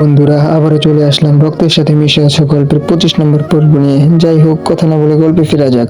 বন্ধুরা, আবারও চলে আসলাম রক্তের সাথে মিশে আছে গল্পের পঁচিশ নম্বর পর্ব নিয়ে। যাই হোক, কথা না বলে গল্পে ফেরা যাক।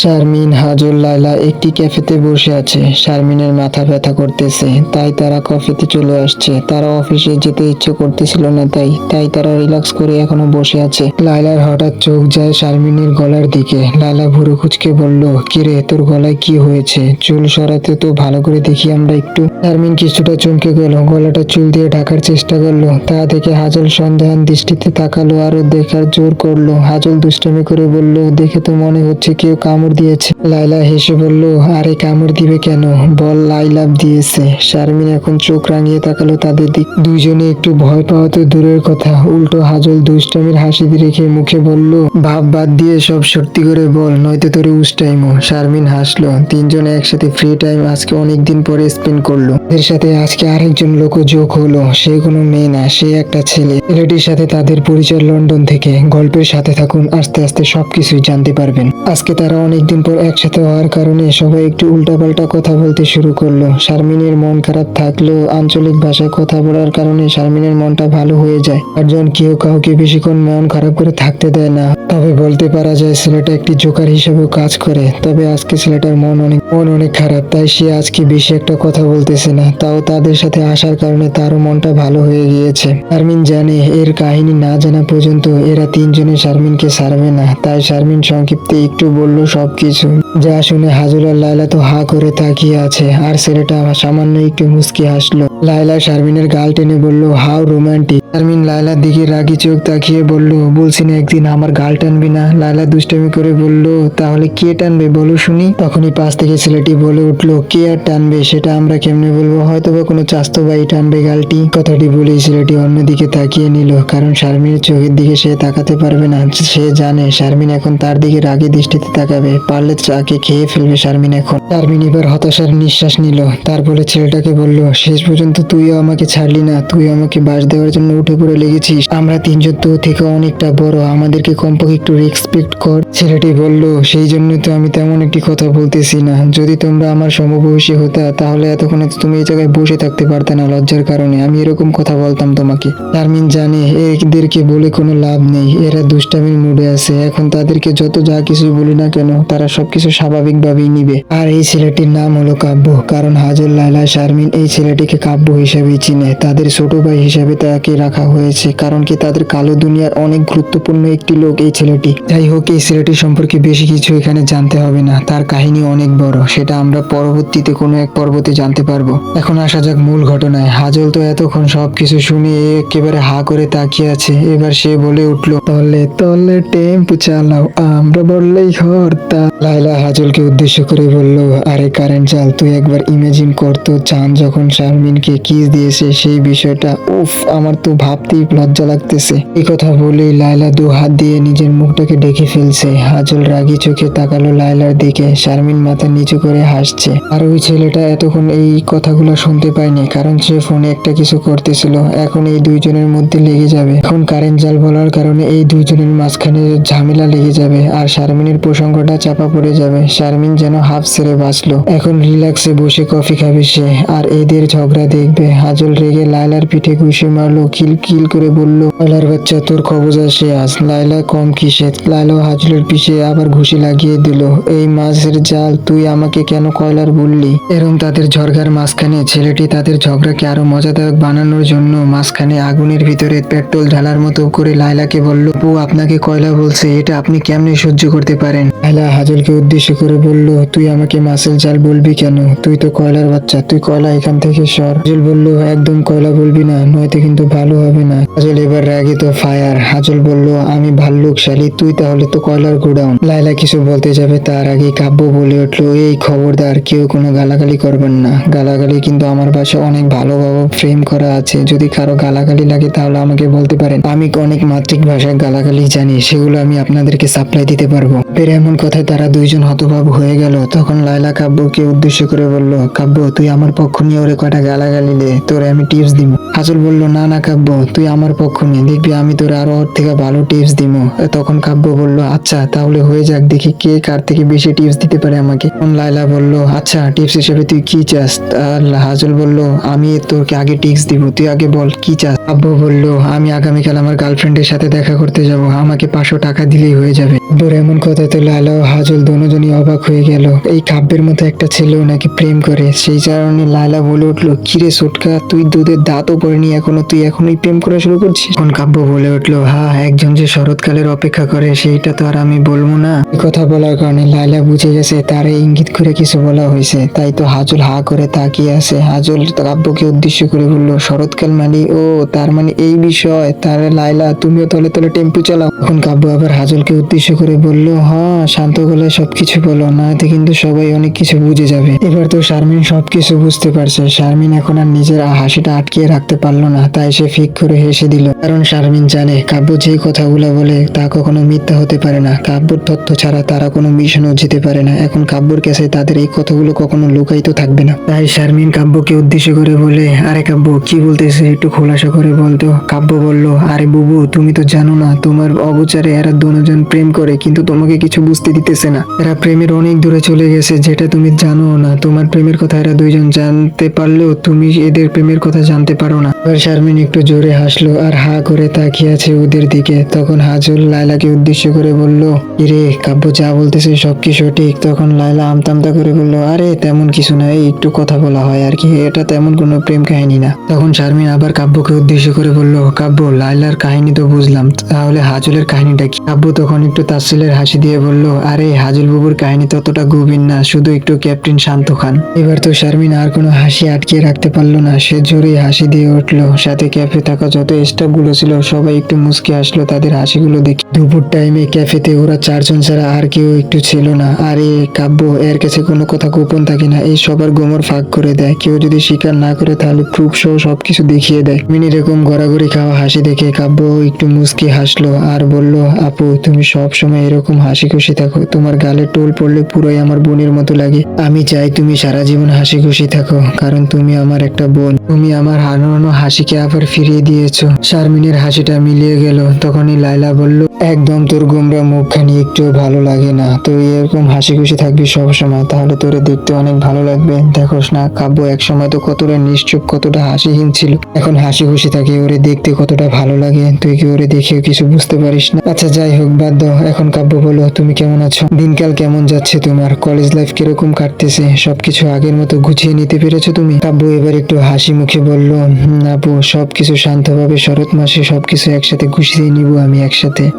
শারমিন হাজল লাইলা একটি ক্যাফেতে বসে আছে। শারমিনের মাথা ব্যথা করতেছে, তাই তারা কফিতে চলে আসছে। তারা অফিসে যেতে ইচ্ছে করতেছিল না তাই তাই তারা রিল্যাক্স করে এখনও বসে আছে। লাইলার হঠাৎ চোখ যায় শারমিনের গলার দিকে। লাইলা ভুরু কুচকে বলল, কিরে, তোর গলায় কি হয়েছে? চুল সরাতে তো ভালো করে দেখি আমরা একটু। শারমিন কিছুটা চমকে গেল, গলাটা চুল দিয়ে ঢাকার চেষ্টা করল। তা দেখে হাজল সন্দেহান দৃষ্টিতে তাকালো আরও দেখার জোর করল। হাজল দুষ্টামি করে বলল, দেখে তো মনে হচ্ছে কেউ কামড় দিয়েছে। লাইলা হেসে বলল, আরে কামড় দিবে কেন? বল লাইলাভ দিয়েছে। শারমিন এখন চোখ রাঙিয়ে তাকালো তাদের দিক। দুইজনে একটু ভয় পাওয়া তো দূরের কথা। উল্টো হাজল দুষ্টামির হাসি রেখে মুখে বলল, ভাব বাদ দিয়ে সব সত্যি করে বল, নয়তো তোরে উস্টাইমো শারমিন হাসলো। তিনজনে একসাথে ফ্রি টাইম আজকে অনেকদিন পরে স্পেন্ড করল। এর সাথে আজকে আরেকজন লোক যোগ হলো। সে কোনো মেয়ে না, সে একটা ছেলে। ছেলেটির সাথে তাদের পরিচয় লন্ডন থেকে। গল্পের সাথে থাকুন, আস্তে আস্তে সবকিছুই জানতে পারবেন। আজকে তারা অনেকদিন পর একসাথে হওয়ার কারণে সবাই একটু উল্টাপাল্টা কথা বলতে শুরু করল। শারমিনের মন খারাপ থাকলেও আঞ্চলিক ভাষায় কথা বলার কারণে শারমিনের মনটা ভালো হয়ে যায়। একজন কেউ কাউকে বেশিক্ষণ মন খারাপ করে থাকতে দেয় না। তবে বলতে পারা যায় ছেলেটা একটি জোকার হিসেবেও কাজ করে। তবে আজকে ছেলেটার মন অনেক মন অনেক খারাপ, তাই সে আজকে বেশি একটা কথা বলতেছে না। তাও তাদের সাথে আসার কারণে তারও মনটা ভালো হয়ে গিয়েছে। শারমিন জানে, এর কাহিনী না জানা পর্যন্ত এরা তিনজনে শারমিনকে ছাড়বে না। তাই শারমিন সংক্ষিপ্তে একটু বলল সবকিছু। যা শুনে হাজুলার লাইলা তো হা করে তাকিয়ে আছে, আর ছেলেটা সামান্য একটু মুসকি হাসলো। লাইলা শারমিনের গাল টেনে বলল, হাউ রোমান্টিক। শারমিন লাইলার দিকে রাগি চোখ তাকিয়ে বলল, বলছি না একদিন আমার গাল টানবি না। লাইলা দুষ্টামি করে বলল, তাহলে কে টানবে বলো শুনি? তখনই পাশ থেকে ছেলেটি বলে উঠল, কে আর টানবে সেটা আমরা কেমনে বলব? হয়তো বা কোনো চাস্তো বাই টানবে গালটি। কথাটি বলেই ছেলেটি অন্যদিকে তাকিয়ে নিল, কারণ শারমিনের চোখের দিকে সে তাকাতে পারবে না। সে জানে শারমিন এখন তার দিকে রাগী দৃষ্টিতে তাকাবে, পারলে চাকে খেয়ে ফেলবে শারমিন এখন। শারমিন এবার হতাশার নিঃশ্বাস নিল, তারপরে ছেলেটাকে বলল, শেষ পর্যন্ত তুইও আমাকে ছাড়লি না। তুই আমাকে বাস দেওয়ার জন্য উঠে পড়ে লেগেছিস। আমরা তিনজন তো থেকে অনেকটা বড়। আমাদেরকে কমপক্ষে একটু রেসপেক্ট কর। ছেলেটি বলল, সেই জন্য তো আমি তেমন একটি কথা বলতেছি না। যদি তোমরা আমার সমবয়সী হতা, তাহলে এতক্ষণে তুমি এই জায়গায় বসে থাকতে পারতে না লজ্জার কারণে। আমি এরকম কথা বলতাম তোমাকে। শারমিন জানে, এদেরকে বলে কোনো লাভ নেই। এরা দুষ্টামির মুডে আছে। এখন তাদেরকে যত যা কিছু বলি না কেন, তারা সবকিছু স্বাভাবিকভাবেই নিবে। আর এই ছেলেটির নাম হলো কাব্য। কারণ হাজর লাইলা শারমিন এই ছেলেটিকে কাব্য হিসেবেই চিনে। তাদের ছোট ভাই হিসেবে তাকে রাখা হয়েছে, কারণ কি তাদের কালো দুনিয়ার অনেক গুরুত্বপূর্ণ একটি লোক এই ছেলেটি। যাই হোক, এই ছেলেটি সম্পর্কে বেশি কিছু এখানে জানতে হবে না। তার কাহিনী অনেক বড়, সেটা আমরা পরবর্তীতে কোনো এক পর্বতে জানতে পারব। এখন আসা যাক মূল ঘটনায়। হাজল তো এতক্ষণ সবকিছু শুনে একেবারে হা করে তাকিয়ে আছে। এবার সে বলে উঠল, তলে তলে টেম্পু চালাও, আমরা বললেই হরতা। লাইলা হাজলকে উদ্দেশ্য করে বলল, আরে কারেন্ট চাল, তুই একবার ইমেজিন করতো চান যখন শারমিনকে কিস দিয়েছে সেই বিষয়টা, উফ, আমার তো ভাবতেই লজ্জা লাগতেছে। এই কথা বলেই লাইলা দু হাত দিয়ে নিজের মুখটাকে ঢেকে ফেলছে। হাজল রাগি চোখে তাকালো লাইলার দিকে। শারমিন মাথা নিচু করে হাসছে। আর ওই ছেলেটা এতক্ষণ এই কথাগুলো শুনতে পায়নি, কারণ সে ফোনে একটা কিছু করতেছিল। এখন এই দুইজনের মধ্যে লেগে যাবে। এখন কারেন্ট জাল বলার কারণে এই দুইজনের মাঝখানে ঝামেলা লেগে যাবে। আর শারমিনের প্রসঙ্গটা চাপা পড়ে যাবে। শারমিন যেন হাফ ছেড়ে বাঁচলো। এখন রিল্যাক্সে বসে কফি খাবে সে। আর এদের ঝগড়া দেখবে। হাজল রেগে লাইলার পিঠে ঘুষি মারলো, কিল কিল করে বলল লাইলার বাচ্চা, তোর খবর আসে আজ। লাইলা কম কিসে লাইলাও হাজলের পিছে আবার ঘুষি লাগিয়ে দিল, এই মাছের জাল তুই আমাকে কেন কয়লার বললি? এরম তাদের ঝরগার মাঝখানে ছেলেটি তাদের ঝগড়াকে আরও মজাদায়ক বানানোর জন্য মাঝখানে আগুনের ভিতরে পেট্রোল ঢালার মতো করে লাইলাকে বলল, বউ, আপনাকে কয়লা বলছে, এটা আপনি কেমনে সহ্য করতে পারেন? লাইলা হাজলকে উদ্দেশ্য করে বলল, তুই আমাকে মাছের জাল বলবি কেন? তুই তো কয়লার বাচ্চা, তুই কয়লা এখান থেকে সর। হাজল বলল, একদম কয়লা বলবি না, নয়তো কিন্তু ভালো হবে না। হাজল এবার রাগে তো ফায়ার। হাজল বলল, আমি ভাল্লুকশালী, তুই তাহলে তো কয়লার গোডাউন। লাইলা কিছু বলতে যাবে, তার আগে কাব্য বলে উঠল, এই খবরদার, কেউ কোনো গালাগালি করবেন না। গালাগালি কিন্তু আমার বাসায় অনেক ভালোভাবে ফ্রেম করা আছে। যদি কারও গালাগালি লাগে, তাহলে আমাকে বলতে পারেন। আমি অনেক মাতৃক ভাষায় গালাগালি জানি, সেগুলো আমি আপনাদেরকে সাপ্লাই দিতে পারব। ফের এমন কথায় তারা দুইজন হতভাব হয়ে গেল। তখন লাইলা কাব্যকে উদ্দেশ্য করে বলল, কাব্য, তুই আমার পক্ষ নিয়ে ওরে কটা গালাগালি টাকা নিলে তোরে আমি টিপস দিব হাজল বলল, না না কাব্য তুই আমার পক্ষ নিয়ে দেখবি, আমি তোর আরও ওর থেকে ভালো টিপস দিব তখন কাব্য বলল আচ্ছা তাহলে হয়ে যাক, দেখি কে কার থেকে বেশি টিপস দিতে পারে আমাকে। তখন লাইলা বলল আচ্ছা টিপস হিসেবে তুই কি চাস? আর হাজল বলল, আমি তোকে আগে টিপস দিব, তুই আগে বল, কি চাস? কাব্য বলল, আমি আগামীকাল আমার গার্লফ্রেন্ডের সাথে দেখা করতে যাব, আমাকে পাঁচশো টাকা দিলেই হয়ে যাবে। তোর এমন কথা তো লালা ও হাজল দুজনই অবাক হয়ে গেল। এই কাব্যের মতো একটা ছেলেও নাকি প্রেম করে, সেই কারণে লালা বলে উঠল, কিরে সোটকা তুই দুধের দাঁতও পড়েনি এখনও তুই এখনই প্রেম করা শুরু করছিস? এখন কাব্য বলে উঠল হ্যাঁ একজন যে শরৎকালের অপেক্ষা করে, সেইটা তো আর আমি বলব না। কথা বলার কারণে লাইলা বুঝে গেছে, তারে ইঙ্গিত করে কিছু বলা হয়েছে। তাই তো হাজল হা করে তাকিয়ে আছে। হাজল কাব্যকে উদ্দেশ্য করে বলল, শরৎকাল মানে ও, তার মানে এই বিষয়। তার লাইলা তুমিও তলে তলে টেম্পু চালাও। এখন কাব্য আবার হাজলকে উদ্দেশ্য করে বলল হ্যাঁ শান্ত গলায় সবকিছু বলো, না কিন্তু সবাই অনেক কিছু বুঝে যাবে। এবার তো শারমিন সবকিছু বুঝতে পারছে। শারমিন এখন আর নিজের হাসিটা আটকিয়ে রাখতে পারল না। তাই সে ফিক করে হেসে দিল, কারণ শারমিন জানে, কাব্য যে কথাগুলো বলে তা কখনো মিথ্যা হতে পারে না। কাব্যর তথ্য ছাড়া তারা কোনো মিশনও যেতে পারে না। এখন কাব্যর কাছে তাদের এই কথাগুলো কখনো লুকাইতে থাকবে না। তাই শারমিন কাব্যকে উদ্দেশ্য করে বলে, আরে কাব্য, কি বলতেছে? একটু খোলাসা করে বলতো কাব্য বলল, আরে বুবু, তুমি তো জানো না, তোমার অবচারে এরা দুজন প্রেম করে, কিন্তু তোমাকে কিছু বুঝতে দিতেছে না। এরা প্রেমের অনেক দূরে চলে গেছে, যেটা তুমি জানো না। তোমার প্রেমের কথা এরা দুইজন জানতে পারলেও তুমি এদের প্রেমের কথা জানতে পারো না। এবার শারমিন একটু জোরে হাসলো আর হা করে তাকিয়ে আছে ওদের দিকে। তখন হাজুল লাইলাকে উদ্দেশ্য করে বলল ইরে কাব্য যা বলতেছে সব কি সঠিক? তখন লাইলা আমতামতা করে বলল, আরে, তেমন কিছু না, এই একটু কথা বলা হয় আর কি, এটা তেমন কোনো প্রেম কাহিনী না। তখন শারমিন আবার কাব্যকে উদ্দেশ্য করে বলল, কাব্য লাইলার কাহিনী তো বুঝলাম, তাহলে হাজুলের কাহিনীটা কি? কাব্য তখন একটু তাসিলের হাসি দিয়ে বলল, আরে, হাজুল বাবুর কাহিনী ততটা গভীর না, শুধু একটু ক্যাপ্টেন শান্ত খান। এবার তো শারমিন আর কোনো হাসি আটকে রাখতে পারল না। সে জোরে হাসি দিয়ে উঠল। সাথে ক্যাফে থাকা যত স্টাফগুলো ছিল, সবাই একটু মুসকে আসলো তাদের হাসিগুলো দেখে। দুপুর টাইমে ক্যাফেতে ওরা চারজন ছাড়া আর কেউ একটু ছিল না। আর এ কাব্য, এর কাছে কোনো কথা গোপন থাকে না। এই সবার গোমর ফাঁক করে দেয়। কেউ যদি স্বীকার না করে, তাহলে প্রুফ সহ সবকিছু দেখিয়ে দেয়। মিনি এরকম গড়াগড়ি খাওয়া, হাসি দেখে কাব্য একটু মুসকি হাসলো আর বলল, আপু, তুমি সব সময় এরকম হাসি খুশি থাকো। তোমার গালে টোল পড়লে পুরোই আমার বোনের মতো লাগে। আমি চাই তুমি সারা জীবন হাসি খুশি থাকো, কারণ তুমি আমার একটা বোন। তুমি আমার হারানো হাসিকে আবার ফিরিয়ে দিয়েছ। শারমিনের হাসিটা মিলিয়ে গেল। তখনই লাইলা বলল, একদম তোর গোমরা মুখখানি একটু ভালো লাগে না। তুই এরকম হাসি খুশি থাকবি সব সময়। তাহলে তোরে দেখতে অনেক ভালো লাগবে। দেখোস না, কাব্য এক সময় তো কতটা নিশ্চুপ, কতটা হাসিহীন ছিল। এখন হাসি খুশি থাকে, ওরে দেখতে কতটা ভালো লাগে। তুই কি ওরে দেখেও কিছু বুঝতে পারিস না? আচ্ছা যাই হোক, বাদ এখন কাব্য বলো তুমি কেমন আছো? দিনকাল কেমন যাচ্ছে তোমার? কলেজ লাইফ কীরকম কাটতেছে? সবকিছু আগের মতো গুছিয়ে নিতে পেরেছ তুমি? কাব্য এবার একটু হাসি মুখে বলল "হুম, আপু সবকিছু শান্তভাবে শরৎ মাসে সবকিছু একসাথে গুছিয়ে নিব আমি একসাথে।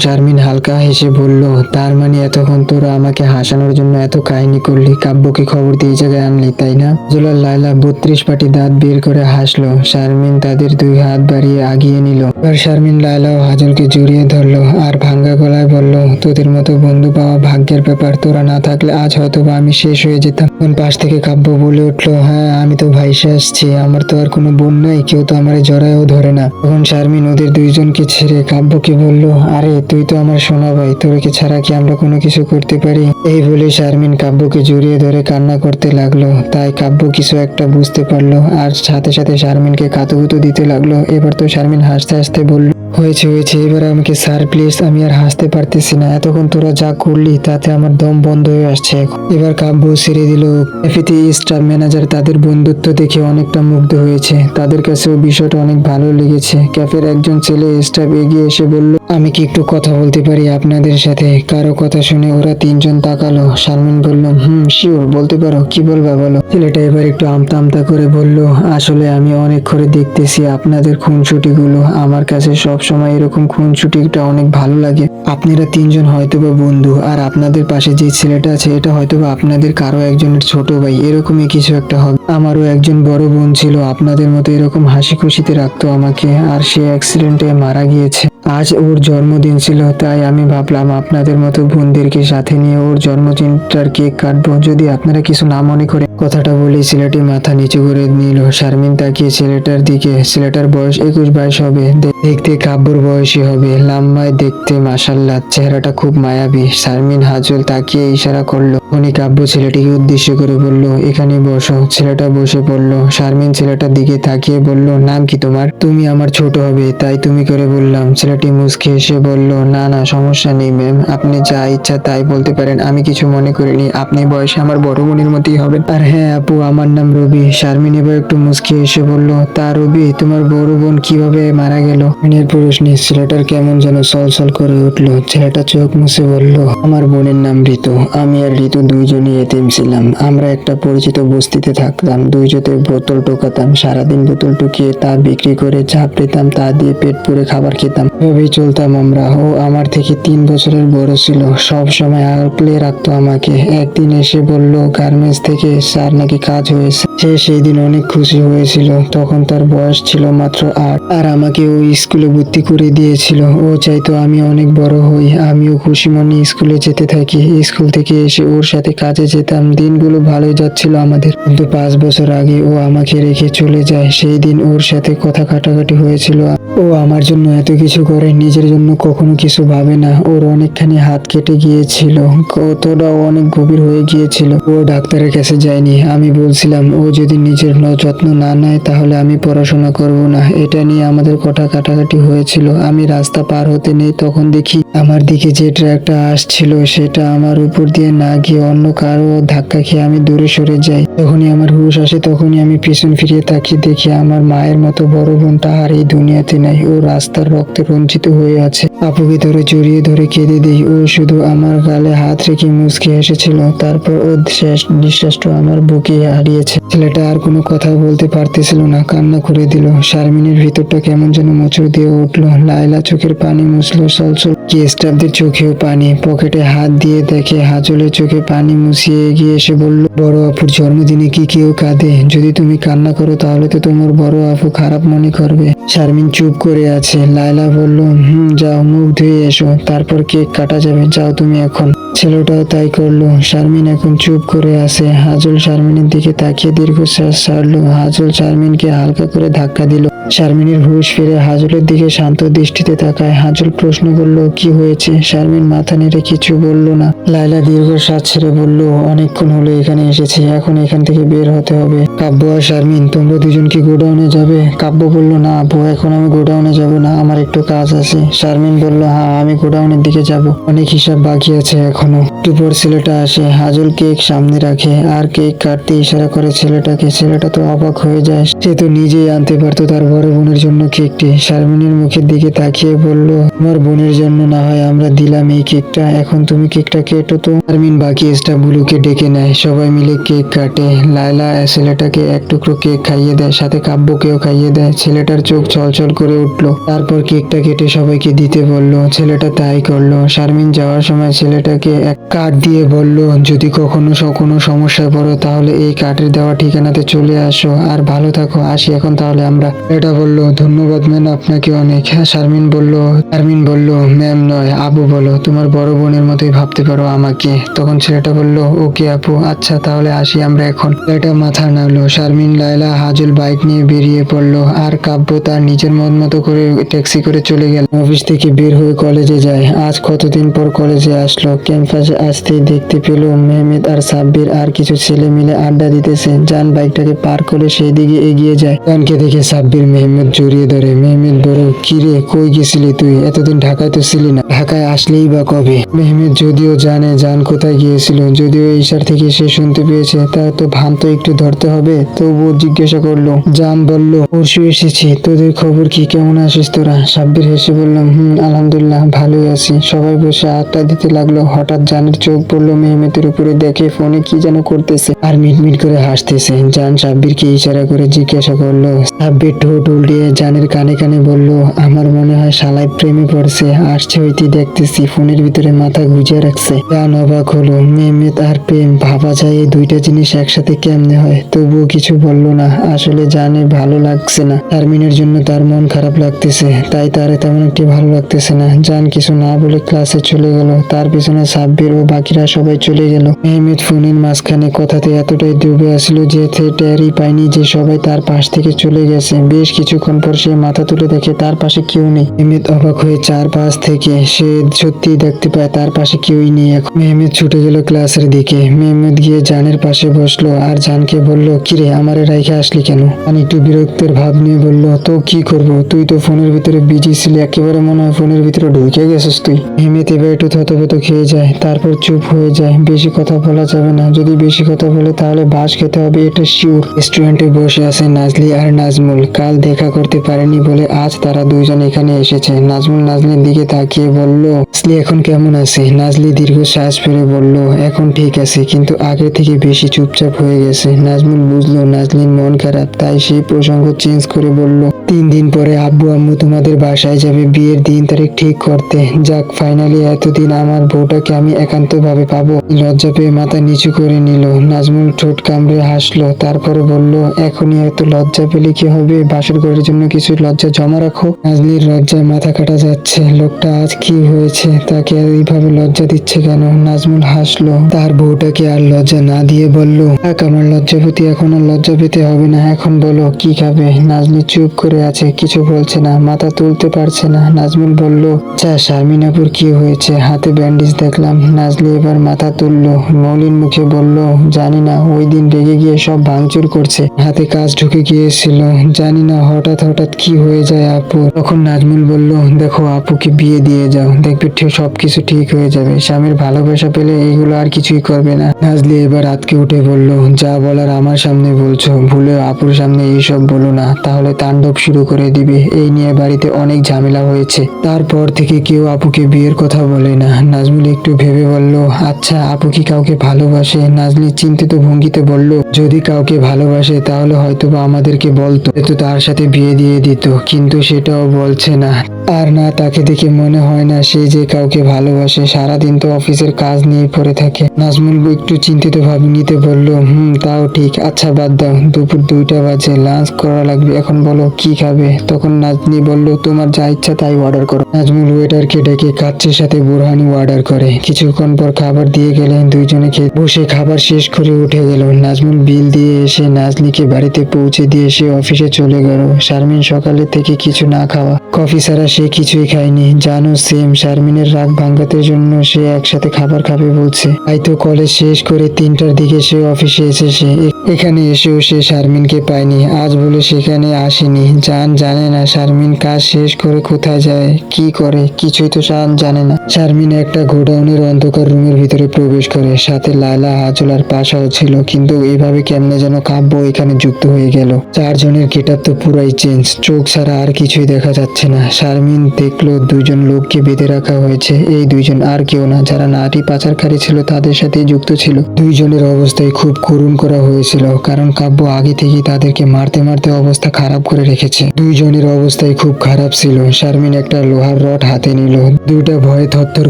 শারমিন হালকা হেসে বলল তার মানে এতক্ষণ তোরা আমাকে হাসানোর জন্য এত কাহিনী করলি কাব্যকে খবর দিয়ে জায়গায় আনলি তাই না? জোলার লাইলা বত্রিশ পাটি দাঁত বের করে হাসলো শারমিন তাদের দুই হাত বাড়িয়ে আগিয়ে নিল। এবার শারমিন লাইলা ও হাজলকে জড়িয়ে ধরলো আর ভাঙ্গা গলায় বলল তোদের মতো বন্ধু পাওয়া ভাগ্যের ব্যাপার তোরা না থাকলে আজ হয়তো বা আমি শেষ হয়ে যেতাম। পাশ থেকে কাব্য বলে উঠল হ্যাঁ আমি তো ভাইসে আসছি, আমার তো আর কোনো বোন নাই, কেউ তো আমার জড়ায়ও ধরে না। তখন শারমিন ওদের দুইজনকে ছেড়ে কাব্যকে বলল, আরে, তুই তো আমার সোনা ভাই তোরকে ছাড়া কি আমরা কোনো কিছু করতে পারি? এই বলে শারমিন কাব্যকে জড়িয়ে ধরে কান্না করতে লাগল। তাই কাব্য কিছু একটা বুঝতে পারল, আর সাথে সাথে শারমিনকে কাতুকুতু দিতে লাগল। এবার তো শারমিন হাসতে হাসতে বলল হয়েছে হয়েছে। এবার আমাকে, স্যার, প্লিজ, আমি আর হাসতে পারতেছি না। এতক্ষণ তোরা যা করলি, তাতে আমার দম বন্ধ হয়ে আসছে। এবার কাব্য ছেড়ে দিল। ক্যাফেতে স্টাফ ম্যানেজার তাদের বন্ধুত্ব দেখে অনেকটা মুগ্ধ হয়েছে। তাদের কাছেও বিষয়টা অনেক ভালো লেগেছে। ক্যাফের একজন ছেলে স্টাফ এগিয়ে এসে বলল, আমি কি একটু কথা বলতে পারি আপনাদের সাথে? কারও কথা শুনে ওরা তিনজন তাকালো। শারমিন বলল, হুম শিওর বলতে পারো। কি বলবা বলো? ছেলেটা এবার একটু আমতা আমতা করে বলল, আসলে আমি অনেক করে দেখতেছি আপনাদের খুনসুটি গুলো আমার কাছে সব সময় এরকম খুনসুটিটা অনেক ভালো লাগে। আপনারা তিনজন হয়তো বা বন্ধু, আর আপনাদের পাশে যে ছেলেটা আছে, এটা হয়তো বা আপনাদের কারও একজনের ছোট ভাই। এরকমই কিছু একটা হবে। আমারও একজন বড় বোন ছিল, আপনাদের মতো এরকম হাসি খুশিতে রাখতো আমাকে, আর সে অ্যাক্সিডেন্টে মারা গিয়েছে। আজ ওর জন্মদিন ছিল, তাই আমি ভাবলাম আপনাদের মতো বোনদেরকে সাথে নিয়ে ওর জন্মদিনটার কেক কাটবো। যদি আপনারা কিছু না মনে করে কথাটা বলে ছেলেটি মাথা নিচু করে নিল। শারমিন তাকিয়ে ছেলেটার দিকে, ছেলেটার বয়স একুশ বাইশ হবে। দেখতে কাব্যর বয়সী হবে। লাম্বায় দেখতে মাসাল্লাহ চেহারাটা খুব মায়াবী। শারমিন হাজল তাকিয়ে ইশারা করল। উনি কাব্য ছেলেটিকে উদ্দেশ্য করে বলল, এখানে বসো। ছেলেটা বসে পড়ল। শারমিন ছেলেটার দিকে তাকিয়ে বলল, নাম কি তোমার? তুমি আমার ছোট হবে, তাই তুমি করে বললাম। ছেলেটি মুচকে এসে বলল, না না, সমস্যা নেই, ম্যাম। আপনি যা ইচ্ছা তাই বলতে পারেন। আমি কিছু মনে করিনি। আপনি বয়সে আমার বড় বোনের মতোই হবেন। আর হ্যাঁ আপু, আমার নাম রবি। শারমিন এবার একটু মুচকে এসে বলল, তা রবি, তোমার বড় বোন কীভাবে মারা গেল? মিনের প্রশ্নে ছেলেটার কেমন যেন সলসল করে উঠল। ছেলেটা চোখ মুছে বলল, আমার বোনের নাম ঋতু। আমি আর ঋতু দুইজনই এতিম ছিলাম। আমরা একটা পরিচিত বস্তিতে থাকতাম। দুইজতে বোতল টোকাতাম। সারাদিন বোতল টুকিয়ে তা বিক্রি করে যা পেতাম তা দিয়ে পেট পুরে খাবার খেতাম। এভাবেই চলতাম আমরা, ও আমার থেকে তিন বছরের বড় ছিল। সব সময় আঁকলে রাখতো আমাকে। একদিন এসে বলল, গার্মেন্টস থেকে স্যার নাকি কাজ হয়েছে। সে সেই দিন অনেক খুশি হয়েছিল। তখন তার বয়স ছিল মাত্র আট। আর আমাকে ওই স্কুলে ভর্তি করে দিয়েছিল। ও চাইতো আমি অনেক বড় হই। আমিও খুশি মনে স্কুলে যেতে থাকি। স্কুল থেকে এসে ওর সাথে কাজে যেতাম। দিনগুলো ভালোই যাচ্ছিল আমাদের। কিন্তু পাঁচ বছর আগে ও আমাকে রেখে চলে যায়। সেই দিন ওর সাথে কথা কাটাকাটি হয়েছিল। ও আমার জন্য এত কিছু করে নিজের জন্য কখনো কিছু ভাবে না। ওর অনেকখানি হাত কেটে গিয়েছিল। কতটা অনেক গভীর হয়ে গিয়েছিল। ও ডাক্তারের কাছে যায়নি। আমি বলছিলাম, ও যদি নিজের যত্ন না নেয়, তাহলে আমি পড়াশোনা করব না। এটা নিয়ে আমাদের কথা কাটাকাটি হয়েছিল। আমি রাস্তা পার হতে নেই, তখন দেখি আমার দিকে যে ট্রাকটা আসছিল সেটা আমার উপর দিয়ে না গিয়ে অন্য কারও ধাক্কা খেয়ে আমি দূরে সরে যাই। যখনই আমার হুশ আসে, তখনই আমি পিছন ফিরিয়ে তাকিয়ে দেখি আমার মায়ের মতো বড় বোনটা আর এই দুনিয়াতে নাই। ও রাস্তার রক্তে রঞ্জিত হয়ে আছে। আপুকে ধরে জড়িয়ে ধরে কেঁদে দিই, ও শুধু আমার গালে হাত রেখে মুচকে এসেছিল তারপর ও শেষ নিঃশ্বাসটা আমার বুকে হারিয়েছে। ছেলেটা আর কোনো কথা বলতে পারতেছিল না, কান্না করে দিল। শারমিনের ভিতরটা কেমন যেন মোচড় দিয়ে উঠল। লাইলা চোখের পানি মুছলো, সলসল কি স্টাফদের চোখেও পানি। পকেটে হাত দিয়ে দেখে হাজলের চোখে পানি মুছিয়ে এগিয়ে এসে বলল, বড় আপুর জন্মদিনে কি কেউ কাঁদে? যদি তুমি কান্না করো, তাহলে তো তোমার বড় আপু খারাপ মনে করবে। শারমিন চুপ করে আছে। লাইলা বলল, হুম, যাও মুখ ধুয়ে এসো, তারপর কেক কাটা যাবে, যাও তুমি এখন। ছেলেটাও তাই করল। শারমিন এখন চুপ করে আছে। হাজল শারমিনের দিকে তাকিয়ে দীর্ঘশ্বাস ছাড়লো। হাজল শারমিনকে হালকা করে ধাক্কা দিল। শারমিনের হুঁশ ফিরে হাজলের দিকে শান্ত দৃষ্টিতে তাকায়। হাজল প্রশ্ন করল, কি হয়েছে? শারমিন মাথা নেড়ে কিছু বলল না। লাইলা দীর্ঘ শ্বাস ছেড়ে বলল, অনেকক্ষণ হলো এখানে এসেছি, এখন এখান থেকে বের হতে হবে। কাব্য আর শারমিন, তোমরা দুজন কি গোডাউনে যাবে? কাব্য বলল, না আপু, এখন আমি গোডাউনে যাব না, আমার একটু কাজ আছে। শারমিন বলল হ্যাঁ আমি গোডাউনের দিকে যাব। অনেক হিসাব বাকি আছে এখনও। একটু পর ছেলেটা আসে। হাজল কেক সামনে রাখে। আর কেক কাটতে ইশারা করে ছেলেটাকে। ছেলেটা তো অবাক হয়ে যায়। সে তো নিজেই আনতে পারতো তার বড় বোনের জন্য কেকটি। শারমিনের মুখের দিকে তাকিয়ে বলল আমার বোনের জন্য না হয় আমরা দিলাম এই কেকটা। এখন তুমি কেকটা কেটো তো। শারমিন বাকি স্টাফগুলোকে ডেকে নেয়। সবাই মিলে কেক কাটে। লায়লা ছেলেটাকে এক টুকরো কেক খাইয়ে দেয়, সাথে কাব্যকেও খাইয়ে দেয়। ছেলেটার চোখ ছলছল করে উঠল। তারপর কেকটা কেটে সবাইকে দিতে বলল, ছেলেটা তাই করল। শারমিন যাওয়ার সময় ছেলেটাকে এক কার্ড দিয়ে বলল, যদি কখনো কোনো সমস্যায় পড়ো, তাহলে এই কার্ডের দেওয়া ঠিকানাতে চলে আসো। আর ভালো থাকো। আসি এখন তাহলে আমরা। এটা বলল, ধন্যবাদ ম্যাম, আপনাকে অনেক। হ্যাঁ শারমিন বলল শারমিন বলল, ম্যাম নয়, আবু বলো, তোমার বড় বোনের মতোই ভাবতে পারো আমাকে। তখন ছেলেটা বলল, ওকে আপু আচ্ছা তাহলে আসি আমরা এখন। এটা মাথা নাড়লো, শারমিন, লায়লা, হাজল বাইক নিয়ে বেরিয়ে পড়ল, আর কাব্য তার নিজের মন মতো করে ট্যাক্সি করে চলে গেল। অফিস থেকে বের হয়ে কলেজে যায়। আজ কতদিন পর কলেজে আসলো? ক্যাম্পাসে আসতেই দেখতে পেল মেহমেদ আর সাব্বির আর কিছু ছেলে মিলে আড্ডা দিতেছে। যান বাইকটাকে পার করে সেই দিকে এগিয়ে যায়। জানকে দেখে সাব্বির মেহমেদ জড়িয়ে ধরে, মেহমেদ বড় কিরে কই গেছিলি তুই? এতদিন ঢাকায় তো ছিলি না। ঢাকায় আসলেই বা কবে? মেহমেদ যদিও জানে জান কোথায় গিয়েছিল, যদিও ইশার থেকে সে শুনতে পেয়েছে, তা তো ভান তো একটু ধরতে হবে? তবুও জিজ্ঞাসা করল। জান বলল, পরশু এসেছি, তোদের খবর কি? কেমন আছিস তোরা? সাব্বির হেসে বললাম হুম, আলহামদুলিল্লাহ, ভালোই আছি। সবাই বসে আড্ডা দিতে লাগল। হঠাৎ জানের চোখ পড়ল মেহমেতের উপরে, দেখে ফোনে কি যেন করতেছে। আর মিটমিট করে হাসতেছে। জান সাব্বিরকে ইশারা করে জিজ্ঞাসা করল, সাব্বির ঠোঁট ঠোঁট উল্টিয়ে জানের কানে কানে বলল, আমার মনে হয় শালাই প্রেমে পড়ছে, আসছে হইতে দেখতেছি, ফোনের ভিতরে মাথা গুজিয়ে রাখছে। জান অবাক হলো মেহমেদ আর প্রেম, ভাবা যায় এই দুইটা জিনিস একসাথে কেমনে হয়? তবুও কিছু বলল না, আসলে জানে ভালো লাগছে না। শারমিনের জন্য তার মন খারাপ লাগতেছে, তাই তার তেমন একটি ভালো লাগতেছে না। জান কিছু না বলে ক্লাসে চলে গেল, তার পিছনে সাব্বির ও বাকিরা সবাই চলে গেল। মেহমেদ ফোনের মাঝখানে কথাতে এতটাই ডুবে আসলো যে টেরই পায়নি যে সবাই তার পাশ থেকে চলে গেছে। বেশ কিছুক্ষণ পর সে মাথা তুলে দেখে তার পাশে কেউ নেই। মেহমেদ অবাক হয়ে চার পাশ থেকে সে সত্যি দেখতে পায় তার পাশে কেউই নেই এখন। মেহমেদ ছুটে গেল ক্লাসের দিকে। মেহমেদ গিয়ে জানের পাশে বসল আর জানকে বলল, কিরে, আমারে রাইখে আসলি কেন? আমি একটু বিরক্তের ভাব নিয়ে বলল, তো কি করব? তুই তো ফোনের ভিতরে বিজি ছিলি, একেবারে মনে হয় ফোনের ভিতরে ঢুকে গেছিস তুই। মেহমেদ এবার একটু থতপত খেয়ে যায়, তারপর চুপ হয়ে যায়। বেশি কথা বলা যাবে না, যদি বেশি কথা বলে তাহলে বাস খেতে হবে, এটা শিওর রেস্টুরেন্টে বসে আছে নাজলি আর নাজমুল। কাল দেখা করতে পারেনি বলে আজ তারা দুইজন এখানে এসেছে। নাজমুল নাজলির দিকে তাকিয়ে বলল নাজলি এখন কেমন আছে? নাজলি দীর্ঘ শ্বাস ফেলে বলল, এখন ঠিক আছে, কিন্তু আগে থেকে বেশি চুপচাপ হয়ে গেছে। নাজমুল বুঝলো নাজলির মন খারাপ, তাই সেই প্রসঙ্গ চেঞ্জ করে বলল, তিন দিন পরে আব্বু আম্মু তোমাদের বাসায় যাবে, বিয়ের দিন তারিখ ঠিক করতে। যাক ফাইনালি এতদিন আমার বউটাকে আমি একান্তভাবে পাবো। লজ্জা পেয়ে মাথা নিচু করে নিল। নাজমুল ঠোঁট কামড়ে হাসলো, তারপরে বলল, এখনই এত লজ্জা পেলে কি হবে? বাসর ঘরের জন্য কিছু লজ্জা জমা রাখো। নাজলির লজ্জায় মাথা কাটা যাচ্ছে। লোকটা আজ কি হয়েছে? তাকে এইভাবে লজ্জা দিচ্ছে কেন? নাজমুল হাসলো। তার বউটাকে আর লজ্জা না দিয়ে বলল, থাক, আমার লজ্জাপতি এখন আর লজ্জা পেতে হবে না। এখন বলো, কি খাবে? নাজলি চুপ করে আছে, কিছু বলছে না, মাথা তুলতে পারছে না। নাজমুল বলল চা শারমিনাপুর কি হয়েছে? হাতে ব্যান্ডেজ দেখলাম। নাজলি এবার মাথা তুললো, মৌলিন মুখে বলল, জানি না, ওই দিন রেগে গিয়ে সব ভাঙচুর করছে। হাতে কাজ ঢুকে গিয়েছিল, জানি না হঠাৎ হঠাৎ কি হয়ে যায় আপু? তখন নাজমুল বলল, দেখো আপুকে বিয়ে দিয়ে যাও। দেখবে ঠিক সবকিছু ঠিক হয়ে যাবে। স্বামীর ভালোবাসা পেলে এগুলো আর কিছুই করবে না। নাজলি এবার আতকে উঠে বলল, যা বলার আমার সামনে বলছো। ভুলে আপুর সামনে এইসব বলো না। তাহলে তাণ্ডব শুরু করে দিবে। এই নিয়ে বাড়িতে অনেক ঝামেলা হয়েছে। তারপর থেকে কেউ আপুকে বিয়ের কথা বলে না। নাজমুল একটু ভেবে বলল আচ্ছা আপু কি কাউকে ভালোবাসে? নাজলি চিন্তিত ভঙ্গিতে বলল, যদি কাউকে ভালোবাসে, তাহলে হয়তো বা আমাদেরকে বলতো। তো তার সাথে বিয়ে দিয়ে দিত কিন্তু সেটাও বলছে না। আর না, তাকে দেখে মনে হয় না সে যে কাউকে ভালোবাসে, সারাদিন তো অফিসের কাজ নিয়ে পড়ে থাকে। নাজমুল একটু চিন্তিত ভাব নিতে বলল, হুম, তাও ঠিক। আচ্ছা বাদ দাও। দুপুর দুইটা বাজে, লাঞ্চ করা লাগবে। এখন বলো, কি খাবে? তখন নাজনি বলল, তোমার যা ইচ্ছা তাই অর্ডার করো। নাজমুল ওয়েটারকে ডেকে কাচ্চের সাথে বুরহানি অর্ডার করে। কিছুক্ষণ পর খাবার দিয়ে গেলেন দুইজনে খেয়ে। বসে খাবার শেষ করে উঠে গেল। নাজমুল বিল দিয়ে এসে নাজলিকে বাড়িতে পৌঁছে দিয়ে সে অফিসে চলে গেল। শারমিন সকালে থেকে কিছু না খাওয়া। কফি ছাড়া সে কিছুই খায়নি। জানো, সেম শারমিনের রাগ ভাঙ্গাতে জন্য সে একসাথে খাবার খাবে বলছে। হয়তো কলেজ শেষ করে তিনটার দিকে সে অফিসে এসেছে। এখানে এসেও সে শারমিনকে পায়নি। আজ বলে সেখানে আসেনি। জান জানে না শারমিন কাজ শেষ করে কোথায় যায়, কি করে, কিছুই তো জান জানে না। শারমিন একটা গোডাউনের অন্ধকার রুমের ভিতরে প্রবেশ করে। সাথে লায়লা হাজল আর পাশাও ছিল, কিন্তু এইভাবে কেমনে যেন কাব্য এখানে যুক্ত হয়ে গেল। চারজনের গেটার তো পুরাই চেঞ্জ। চোখ ছাড়া আর কিছুই দেখা যাচ্ছে না। শারমিন দেখল দুজন লোককে বেঁধে রাখা হয়েছে। এই দুইজন আর কেউ না। যারা নারী পাচারকারী ছিল, তাদের সাথে যুক্ত ছিল। দুইজনের অবস্থায় খুব করুণ করা হয়েছিল কারণ কাব্য আগে থেকে তাদেরকে মারতে মারতে অবস্থা খারাপ করে রেখেছে। দুইজনের অবস্থায় খুব খারাপ ছিল। শারমিন একটা লোহার রড হাতে নিল। দুইটা ভয়ে থরথর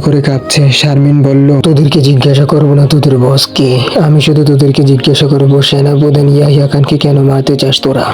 করে কাঁপছে। শারমিন বলল, তোদেরকে জিজ্ঞাসা করব না তোদের বস কে আমি শুধু তোদেরকে জিজ্ঞাসা করব সেনাপ্রধান ইয়াহিয়া খানকে কেন মারতে চাস তোরা?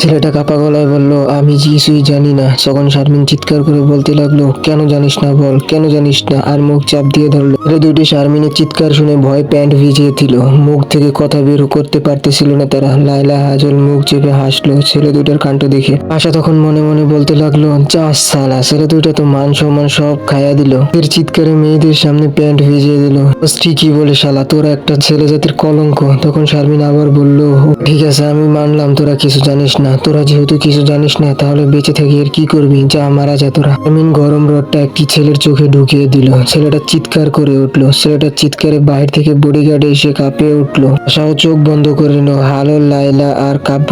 ছেলেটা কাপা গলায় বলল, আমি কিছুই জানি না। তখন শারমিন চিৎকার করে বলতে লাগল, কেন জানিস না বল, কেন জানিস না? আর মুখ চাপ দিয়ে ধরলো। ছেলে দুইটি শারমিনের চিৎকার শুনে ভয় প্যান্ট ভিজিয়ে দিল মুখ থেকে কথা বের করতে পারতেছিল না তারা। লাইলা হাজল মুখ চেপে হাসলো, ছেলে দুটার কাণ্ড দেখে। আশা তখন মনে মনে বলতে লাগল, যা সালা, ছেলে দুটা তো মান সম্মান সব খায়া দিল। এর চিৎকারে মেয়েদের সামনে প্যান্ট ভিজিয়ে দিল। ঠিকই বলে শালা তোরা একটা ছেলে জাতির কলঙ্ক। তখন শারমিন আবার বলল ঠিক আছে, আমি মানলাম, তোরা কিছু জানিস না। তোরা যেহেতু কিছু জানিস না, তাহলে বেঁচে থেকে আর কি করবি? যা মারা যা তোরা। শারমিন গরম রডটা একটি ছেলের চোখে ঢুকিয়ে দিল। ছেলেটা চিৎকার করে উঠল। ছেলেটার চিৎকারে বাইরে থেকে বডিগার্ড এসে কাঁপিয়ে উঠল। আশাও চোখ বন্ধ করে নিল। হালো লাইলা আর কাব্য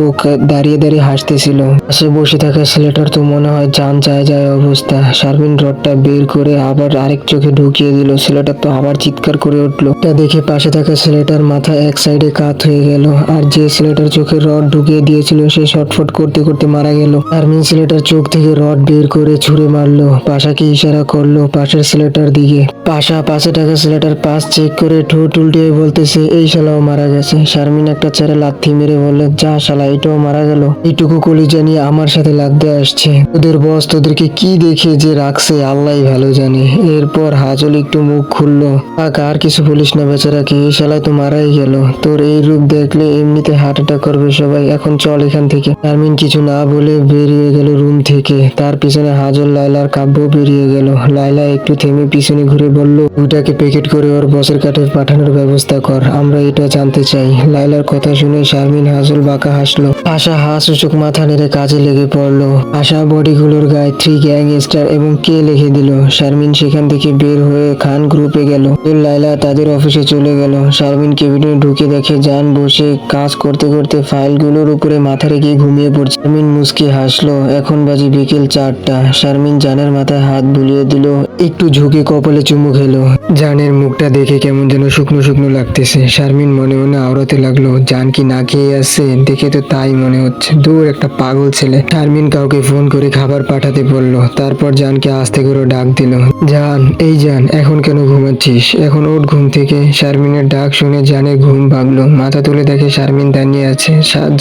দাঁড়িয়ে দাঁড়িয়ে হাসতেছিল। পাশে বসে থাকা ছেলেটার তো মনে হয় জান চায় যায় অবস্থা। শারমিন রডটা বের করে আবার আরেক চোখে ঢুকিয়ে দিল। ছেলেটা তো আবার চিৎকার করে উঠল। তা দেখে পাশে থাকা ছেলেটার মাথা এক সাইডে কাত হয়ে গেল। আর যে ছেলেটার চোখে রড ঢুকিয়ে দিয়েছিল, সে ছটফট করতে করতে মারা গেল। শারমিন ছেলেটার চোখ থেকে রড বের করে ছুঁড়ে মারলো। পাশাকে ইশারা করল পাশের ছেলেটার দিকে। পাশা পাশে টাকা ছেলেটার পাশ চেক করে ঠোঁট উল্টিয়ে বলতেছে, এই শালাও মারা গেছে। শারমিন একটা ছেড়ে লাথি মেরে বলল, যা শালা, এটাও মারা গেল। এইটুকু কলিজা নিয়ে আমার সাথে লাগতে আসছে। ওদের বস তোদেরকে কি দেখে যে রাখছে আল্লাহ ভালো জানে। এরপর হাজল একটু মুখ খুললো কাক আর কিছু বলিস না বেচারাকে এই শালায় তো মারাই গেল। তোর এই রূপ দেখলে এমনিতে হার্ট অ্যাটাক করবে সবাই। এখন চল এখান থেকে। শারমিন কিছু না বলে বেরিয়ে গেল রুম থেকে। তার পিছনে হাজল লাইলার কাব্য বেরিয়ে গেল। লাইলা একটু থেমে পিছনে ঘুরে বলল দুটাকে প্যাকেট করে ওর বসের কাঠে পাঠানোর ব্যবস্থা কর, আমরা এটা জানতে চাই। লাইলার কথা শুনে শারমিন হাজল বাঁকা হাসলো। আশা হাস সূচক মাথা নেড়ে কাজে লেগে পড়ল। আশা বডিগুলোর গায়ে থ্রি গ্যাং স্টার এবং কে লিখে দিল? শারমিন সেখান থেকে বের হয়ে খান গ্রুপে গেল। লাইলা তাদের অফিসে চলে গেল। শারমিন কেবিনে ঢুকে দেখে যান বসে কাজ করতে করতে ফাইলগুলোর উপরে মাথা রেখে ঘুমিয়ে পড়ছে। শারমিন মুসকে হাসলো। এখন বাজে বিকেল চারটা। শারমিন জানের মাথায় হাত বুলিয়ে দিল। একটু ঝুঁকে কপালে চুমু খেলো। জানের মুখটা দেখে কেমন যেন শুকনো শুকনো লাগতেছে। শারমিন মনে মনে আওড়াতে লাগল, জান কি না খেয়ে আসছে দেখে তো তাই মনে হচ্ছে। দূর একটা পাগল ছেলে। শারমিন কাউকে ফোন করে খাবার পাঠাতে বলল। তারপর জানকে আস্তে করে ডাক দিল, জান, এই জান, এখন কেন ঘুমাচ্ছিস? এখন ওঠ ঘুম থেকে শারমিনের ডাক শুনে জানের ঘুম ভাঙলো। মাথা তুলে দেখে শারমিন দাঁড়িয়ে আছে।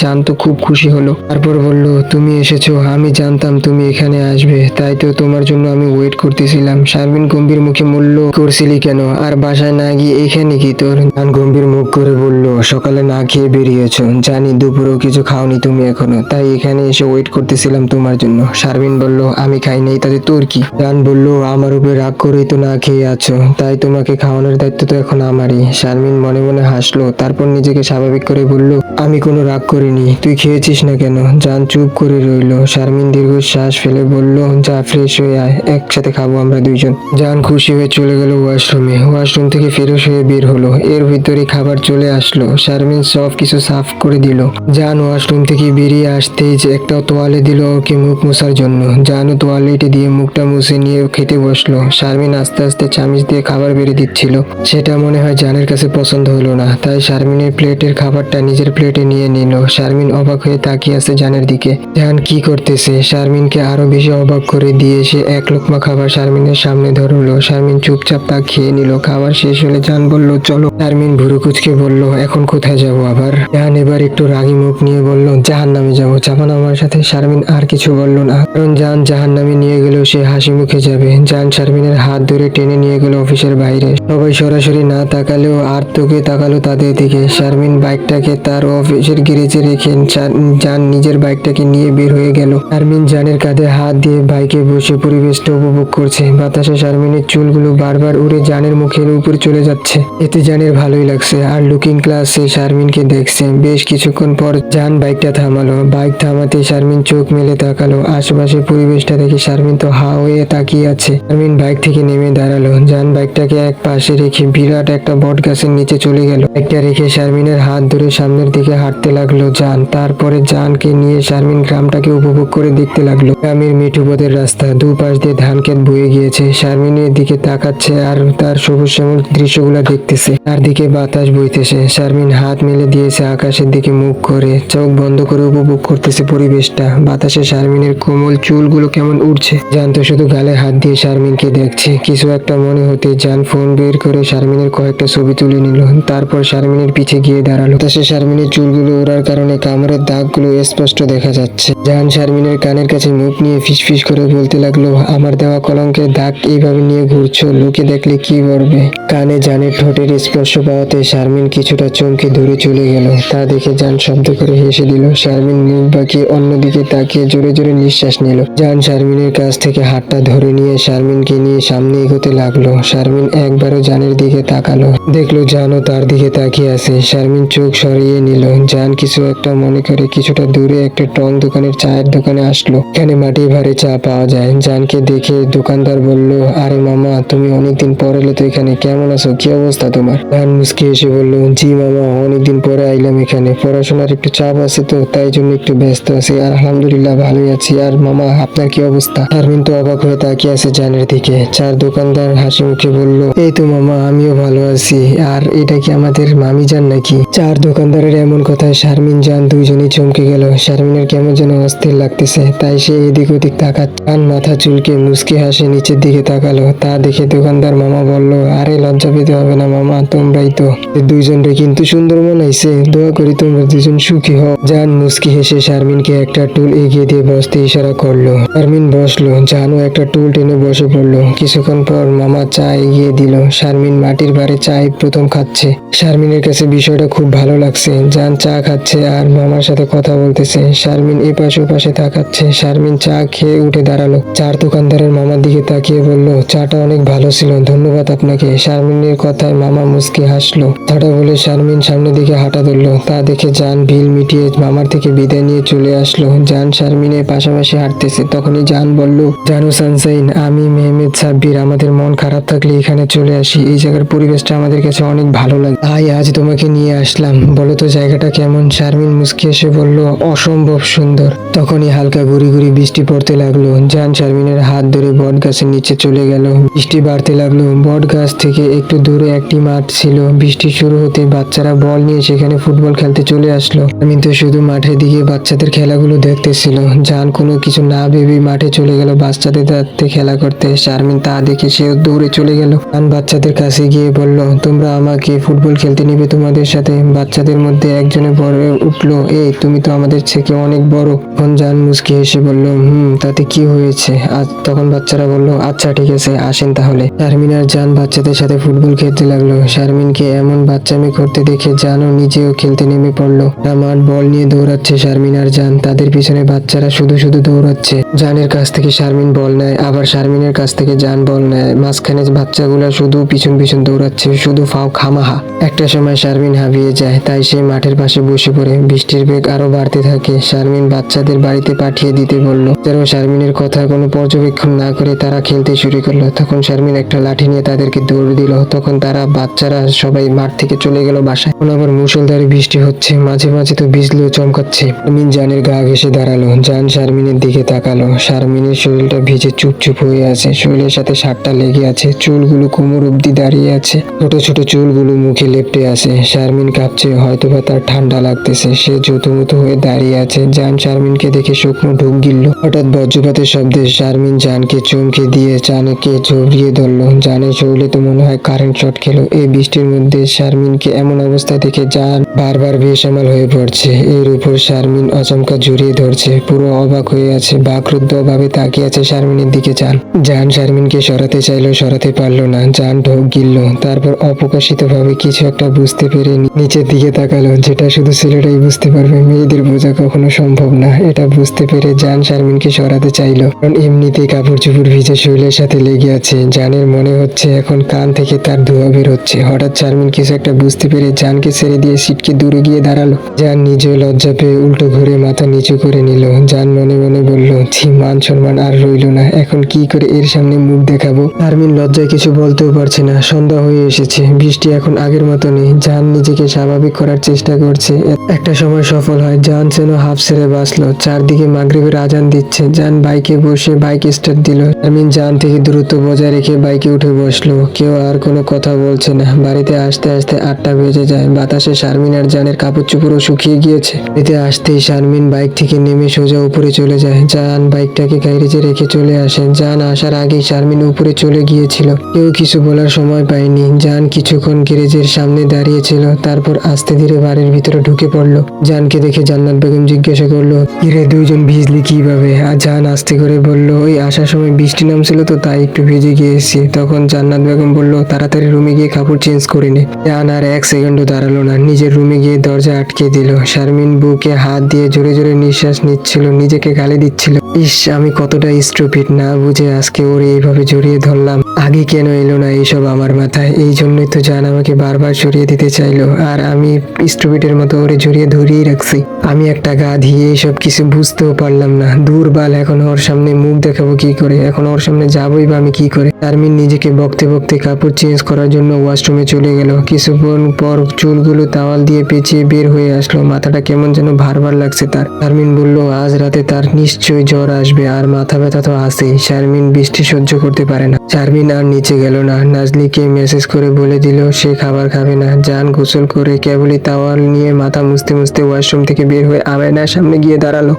জান তো খুব খুশি হলো। তারপর বলল, তুমি এসেছ, আমি জানতাম তুমি এখানে আসবে, তাই তো তোমার জন্য আমি ওয়েট করতেছিলাম। শারমিন গম্ভীর মুখে বলল, করছিলি কেন? আর বাসায় না গিয়ে এখানে কি তোর? জান গম্ভীর মুখ করে বলল, সকালে না খেয়ে বেরিয়েছো। জানি দুপুরেও কিছু খাওনি তুমি এখনও, তাই এখানে এসে ওয়েট করতেছিলাম তোমার জন্য। শারমিন বলল, আমি খাই নাই, তাতে তোর কি? জান বলল, আমার উপরে রাগ করেই তো না খেয়ে আছো, তাই তোমাকে খাওয়ানোর দায়িত্ব তো এখন আমারই। শারমিন মনে মনে হাসলো, তারপর নিজেকে স্বাভাবিক করে বলল, আমি কোনো রাগ করিনি, তুই খেয়েছিস না কেন? জান চুপ করে রইল। শারমিন দীর্ঘ শ্বাস ফেলে বলল, যা ফ্রেশ হয়ে আয়, একসাথে খাব আমরা দুইজন। জান খুশি হয়ে চলে গেল ওয়াশরুমে ওয়াশরুম থেকে ফ্রেশ হয়ে বের হলো। এর ভিতরে খাবার চলে আসলো। শারমিন সব কিছু সাফ করে দিল। জান ওয়াশরুম থেকে বেরিয়ে আসতেই একটা তোয়ালে দিল ওকে মুখ মোছার জন্য। জানও তোয়ালেটি দিয়ে মুখটা মুছে নিয়ে খেতে বসল। শারমিন আস্তে আস্তে চামিচ দিয়ে খাবার বেড়ে দিচ্ছিল। সেটা মনে হয় জানের কাছে পছন্দ হলো না, তাই শারমিনের প্লেটের খাবারটা নিজের প্লেটে নিয়ে নিল। শারমিন অবাক হয়ে তাকিয়ে আছে জানের দিকে। জান কি করতেছে? শারমিনকে আরও বেশি অবাক করে দিয়ে সে এক লোকমা খাবার শারমিনের সামনে ধরলো। শারমিন চুপচাপ তা খেয়ে নিল। খাবার শেষ হলে জান বলল, চলো। শারমিন ভুরু কুচকে বলল, এখন কোথায় যাব আবার? জান এবার একটু রাগি মুখ নিয়ে বলল জাহান নামে যাব। যাব না আমার সাথে? শারমিন আর কিছু বলল না। কারণ জান জাহান নামে নিয়ে গেলেও সে হাসি মুখে যাবে। জান শারমিনের হাত ধরে টেনে নিয়ে গেল অফিসের বাইরে। সবাই সরাসরি না তাকালেও আর তোকে তাকালো তাদের দিকে। শারমিন বাইকটাকে তার অফিসের গ্যারেজে রেখে জান নিজের বাইকটাকে নিয়ে বের হয়ে গেল। শারমিন জানের কাঁধে হাত দিয়ে বাইকে বসে পরিবেশটা উপভোগ করছে। বাতাসে শারমিনের চুলগুলো বারবার উড়ে জানের মুখের উপর চলে যাচ্ছে। এতে জানের ভালোই লাগছে আর লুকিং ক্লাসে শারমিনকে দেখছে। বেশ কিছুক্ষণ পর জান বাইকটা থামালো। বাইক থামাতে শারমিন চোখ মেলে তাকালো। আশেপাশে পরিবেশটা দেখে শারমিন তো হা হয়ে তাকিয়ে আছে। শারমিন বাইক থেকে নেমে দাঁড়াল। জান বাইকটাকে এক পাশে রেখে বিরাট একটা বট গাছের নিচে চলে গেল। একটা রেখে শারমিনের হাত ধরে সামনের দিকে হাঁটতে লাগল জান। তারপরে জানকে নিয়ে শারমিন গ্রামটাকে উপভোগ করে দেখতে লাগল। গ্রামের মিঠু পথের রাস্তা, দুপাশ দিয়ে ধান ক্ষেত বয়ে গিয়েছে। শারমিনের দিকে তাকাচ্ছে আর তার সবুজ শ্যামল দৃশ্যগুলো দেখতেছে। তার দিকে বাতাস বইতেছে। শারমিন হাত মেলে দিয়েছে আকাশের দিকে মুখ করে। চোখ বন্ধ করে উপভোগ করতেছে পরিবেশটা। বাতাসে শারমিনের কোমল চুলগুলো কেমন উঠছে জান তো শুধু গালে হাত দিয়ে শারমিনকে দেখছে। কিছু একটা মনে হতে জান ফোন বের করে শারমিনের কয়েকটা ছবি তুলে নিল। তারপর শারমিনের পিছে গিয়ে দাঁড়াল। বাতাসে শারমিনের চুলগুলো ওড়ার কারণে কামড়ের দাগগুলো স্পষ্ট দেখা যাচ্ছে। জান শারমিনের কানের কাছে মুখ নিয়ে ফিসফিস করে বলতে লাগল, আমার দেওয়া কলঙ্কের দাগ এইভাবে নিয়ে ঘুরছো, লোকে দেখলে কি করবে কানে জানের ঠোঁটের স্পর্শ পাওয়াতে শারমিন কিছুটা চমকে দূরে চলে গেল। তা দেখে জান শব্দ করে হেসে দিল। শারমিন মুখ বাঁকিয়ে অন্যদিকে তাকিয়ে জোরে জোরে নিঃশ্বাস নিল। জান শারমিনের কাছ থেকে হাতটা ধরে নিয়ে শারমিনকে নিয়ে সামনে এগোতে লাগল। শারমিন একবারও জানের দিকে তাকালো। দেখল জানও তার দিকে তাকিয়ে আছে। শারমিন চোখ সরিয়ে নিল। জান কিছু একটা মনে করে কিছুটা দূরে একটা টং দোকানের চায়ের দোকানে আসলো। এখানে মাটি ভারে চা পাওয়া যায়। জানকে দেখে দোকানদার বলল, আরে মামা, তুমি অনেকদিন পর এলে তো এখানে। কেমন আছো? কি অবস্থা তোমার? জান মুসকে এসে বলল, জি মামা, অনেকদিন পরে আইলাম এখানে। পড়াশোনার একটু চাপ আছে তো, তাই জন্য একটু ব্যস্ত আছি। আর আলহামদুলিল্লাহ ভালোই আছি। আর মামা, আপনার কি অবস্থা? শারমিন তো অবাক হয়ে তাকিয়ে আছে জানের দিকে। চার দোকানদার হাসি মুখে বলল, এই তো মামা, আমিও ভালো আছি। আর এটা কি আমাদের মামি জান নাকি? চার দোকানদারের এমন কথায় শারমিন, জান দুইজনই চমকে গেল। শারমিনের কেমন যেন অস্থির লাগতেছে। তাই সে এদিক ওদিক তাকাচ্ছে কান, মাথা, চুলকে মুসকি হাসে, নিচের দিকে তাকালো। তা দেখে দোকানদার মামা বলল, আরে, লজ্জা পেতে হবে না মামা, তোমরাই তো। দুইজনরে কিন্তু সুন্দর মনাইছে। দোয়া করি তোমরা দুজন সুখী হও। জান মুসকি হেসে শারমিনকে একটা টুল এগিয়ে দিয়ে বসতে ইশারা করল। শারমিন বসল। জানও একটা টুল টেনে বসে পড়ল। কিছুক্ষণ পর মামা চা এগিয়ে দিল। শারমিন মাটির বাড়ি চাই প্রথম খাচ্ছে। শারমিনের কাছে বিষয়টা খুব ভালো লাগছে। জান চা খাচ্ছে আর মামার সাথে কথা বলতেছে, শারমিন এপাশে ওপাশে তাকাচ্ছে। শারমিন চা খেয়ে উঠে দাঁড়াল। চার দোকানদারের মামার দিকে তাকিয়ে বলল, চাটা অনেক ভালো ছিল, ধন্যবাদ আপনাকে। শারমিনের কথায় মামা মুসকি হাসলো। ঠাটা বলে শারমিন সামনের দিকে হাঁটা ধরলো। তা দেখে জান ভিল মিটিয়ে মামার থেকে বিদায় নিয়ে চলে আসলো। জান শারমিনের পাশাপাশি হাঁটতেছে। তখনই জান বলল, জানো সানসাইন, আমি মেহমেদ সাব্বির। আমাদের মন খারাপ থাকলে এখানে চলে আসি। এই জায়গার পরিবেশটা আমাদের কাছে অনেক ভালো লাগে। তাই আজ তোমাকে নিয়ে আসলাম। বলো তো, জায়গাটা কেমন? শারমিন মুসকি এসে বলল অসম্ভব সুন্দর। তখনই হালকা গুড়ি গুড়ি বৃষ্টি পড়তে লাগল। জান শারমিনের হাত ধরে বট গাছের নিচে চলে গেল। বৃষ্টি বাড়তে লাগল। বট গাছ থেকে একটু দূরে একটি মাঠ ছিল। বৃষ্টি শুরু হতে বাচ্চারা বল নিয়ে সেখানে ফুটবল খেলতে চলে আসলো। আমি তো শুধু মাঠের দিকে বাচ্চাদের খেলাগুলো দেখতেছিল। জান কোনো কিছু না ভেবে মাঠে চলে গেল। বাচ্চাদের সাথে খেলা করতে। শারমিন তা দেখে সেও দৌড়ে চলে গেল। জান বাচ্চাদের কাছে গিয়ে বলল, তোমরা আমাকে ফুটবল খেলতে নিবে তোমাদের সাথে? বাচ্চাদের মধ্যে একজনে বলে উঠল, এই, তুমি তো আমাদের থেকে অনেক বড়। তখন জান মুসকি হেসে বলল, হুম, তাতে কি হয়েছে? আজ তখন বাচ্চারা বলল আচ্ছা ঠিক আছে, আসেন তাহলে। শারমিন আর জান বাচ্চাদের সাথে ফুটবল খেলতে লাগল। শারমিনকে এমন বাচ্চামি করতে দেখে জানও নিজেও খেলতে নেমে পড়ল। মাঠ বল নিয়ে দৌড়াচ্ছে শারমিন আর জান। তাদের পিছনে বাচ্চারা শুধু শুধু দৌড়াচ্ছে। জানের কাছ থেকে শারমিন বল নেয়, আবার শারমিনের কাছ থেকে জান বল নেয়। মাঝখানে বাচ্চাগুলা শুধু পিছন পিছন দৌড়াচ্ছে, শুধু ফাও খামাহা। একটা সময় শারমিন হাবিয়ে যায়, তাই সে মাঠের পাশে বসে পড়ে। বৃষ্টির বেগ আরও বাড়তে থাকে। শারমিন বাচ্চাদের বাড়িতে পাঠিয়ে দিতে বলল। যেন শারমিনের কথা কোনো পর্যবেক্ষণ না করে তারা খেলতে শুরু করল। তখন শারমিন একটা লাঠি নিয়ে তাদেরকে দৌড় দিল। তখন তারা বাচ্চারা সবাই মাঠ থেকে চলে গেল বাসায়। এখন আবার মুষলধারে বৃষ্টি হচ্ছে। মাঝে মাঝে তো বিজলিও চমকাচ্ছে। শারমিন জানের গা ঘেসে দাঁড়াল। জান শারমিনের দিকে তাকালো। শারমিনের শরীরটা ভিজে চুপচুপ হয়ে আছে। শরীরের সাথে সারটা লেগে আছে। চুলগুলো কোমর অব্দি দাঁড়িয়ে আছে। ছোট ছোট চুলগুলো মুখে লেপটে আছে। শারমিন কাঁপছে। হয়তোবা তার ঠান্ডা লাগতেছে। সে জুতুমুতু হয়ে দাঁড়িয়ে আছে। জান শারমিনকে দেখে শুকনো ঢুক গিলল। হঠাৎ বজ্রপাতের শব্দে শারমিন জানকে চমকে দিয়ে জানকে জড়িয়ে ধরলো। জানের শরীরে তো মনে হয় কারেন্ট শট খেলো এই বৃষ্টির মধ্যে শারমিনকে এমন অবস্থা দেখে জান বারবার বেসামাল হয়ে পড়ছে। এর উপর শারমিন অচমকা জড়িয়ে ধরছে। পুরো অবাক হয়ে আছে। বাকরুদ্ধ ভাবে তাকিয়ে আছে শারমিনের দিকে জান। জান শারমিনকে সরাতে চাইলো, সরাতে পারল না। জান ঢোক গিলল। তারপর অপ্রকাশিত ভাবে কিছু একটা বুঝতে পেরে নিচের দিকে তাকালো, যেটা শুধু ছেলেটাই বুঝতে পারবে। মেয়েদের বোঝা কখনো সম্ভব না। এটা বুঝতে পেরে জান শারমিনকে সরাতে চাইলো। কারণ এমনিতেই কাপড় চোপড় ভিজে শরীরের সাথে লেগে আছে। জানের মনে হচ্ছে এখন কান থেকে তার ধোয়া বের হচ্ছে। হঠাৎ শারমিন কিছু একটা বুঝতে পেরে জানকে ছেড়ে দিয়ে সিটকে দূরে গিয়ে দাঁড়াল। জান নিজেও লজ্জা পেয়ে উল্টো ঘুরে মাথা নিচু করে নিল। জান মনে মনে বলল, ছি, মান সম্মান আর রইল না। এখন কি করে এর সামনে মুখ দেখাবো? শারমিন লজ্জায় কিছু বলতেও পারছে না। সন্ধ্যা হয়ে এসেছে। বৃষ্টি এখন আগের মতো নেই জান নিজেকে স্বাভাবিক করার চেষ্টা করছে। একটা সময় সফল হয়। জান যেন হাফ ছেড়ে বাঁচলো। চারদিকে মাগরিবের আজান দিচ্ছে। জান বাইকে বসে বাইক স্টার্ট দিল। শারমিন জান থেকে দূরত্ব বজায় রেখে বাইকে উঠে বসল। কেউ আর কোনো কথা বলছে না। বাড়িতে আসতে আসতে আটটা বেজে যায়। বাতাসে শারমিন আর জানের কাপড় চোপড়ও শুকিয়ে গিয়েছে। বাড়িতে আসতেই শারমিন বাইক থেকে নেমে সোজা উপরে চলে যায়। জান বাইকটাকে গ্যারেজে রেখে চলে আসে জান আসার আগেই শারমিন উপরে চলে গিয়েছিল। কেউ কিছু বলার সময় পায়নি। জান কিছুক্ষণ গ্যারেজের সামনে দাঁড়িয়েছিল তারপর আস্তে ধীরে বাড়ির ভিতরে ঢুকে পড়ল। জানকে দেখে জান্নাত বেগম জিজ্ঞাসা করল কিরে দুইজন ভিজলি কীভাবে? আর জান আস্তে করে বলল, ওই আসার সময় বৃষ্টি নামছিল তো, তাই একটু ভিজে গিয়েছি। তখন জান্নাত বেগম বলল, তাড়াতাড়ি রুমে গিয়ে কাপড় চেঞ্জ করে নে। জান আর এক সেকেন্ডও দাঁড়াল না, নিজের রুমে গিয়ে দরজা আটকে দিল। শারমিন বুকে হাত দিয়ে জোরে জোরে নিঃশ্বাস নিচ্ছিল, নিজেকে গালি দিচ্ছিল। ইস, আমি কতটা স্টুপিড না বুঝে আজকে ওরে এইভাবে জড়িয়ে ধরলাম। আগে কেন এলো না এইসব আমার মাথায়? এই জন্যই তো জান আমাকে বারবার জড়িয়ে দিতে চাইলো। আর আমি স্টুপিডের মতো ওরে জড়িয়ে ধরিয়ে রাখছি। আমি একটা গা দিয়ে এইসব কিছু বুঝতেও পারলাম না। দূরবাল, এখন ওর সামনে মুখ দেখাবো কি করে? এখন ওর সামনে যাবোই বা আমি কি করে? শারমিন নিজেকে বকতে বকতে কাপড় চেঞ্জ করার জন্য ওয়াশরুমে চলে গেল। কিছুক্ষণ পর চুলগুলো তাওয়াল দিয়ে পেঁচিয়ে বের হয়ে আসলো। মাথাটা কেমন যেন ভারবার লাগছে তার। শারমিন বলল, আজ রাতে তার নিশ্চয়ই জ্বর আসবে। আর মাথা ব্যথা তো আসেই শারমিন বৃষ্টি সহ্য করতে পারে না। শারমিন আর নিচে গেল না। নাজলিকে মেসেজ করে বলে দিল, সে খাবার খাবে না। জান গোসল করে কেবলই তাওয়াল নিয়ে মাথা মুছতে মুছতে ওয়াশরুম থেকে বের হয়ে আমেনার সামনে গিয়ে দাঁড়াল।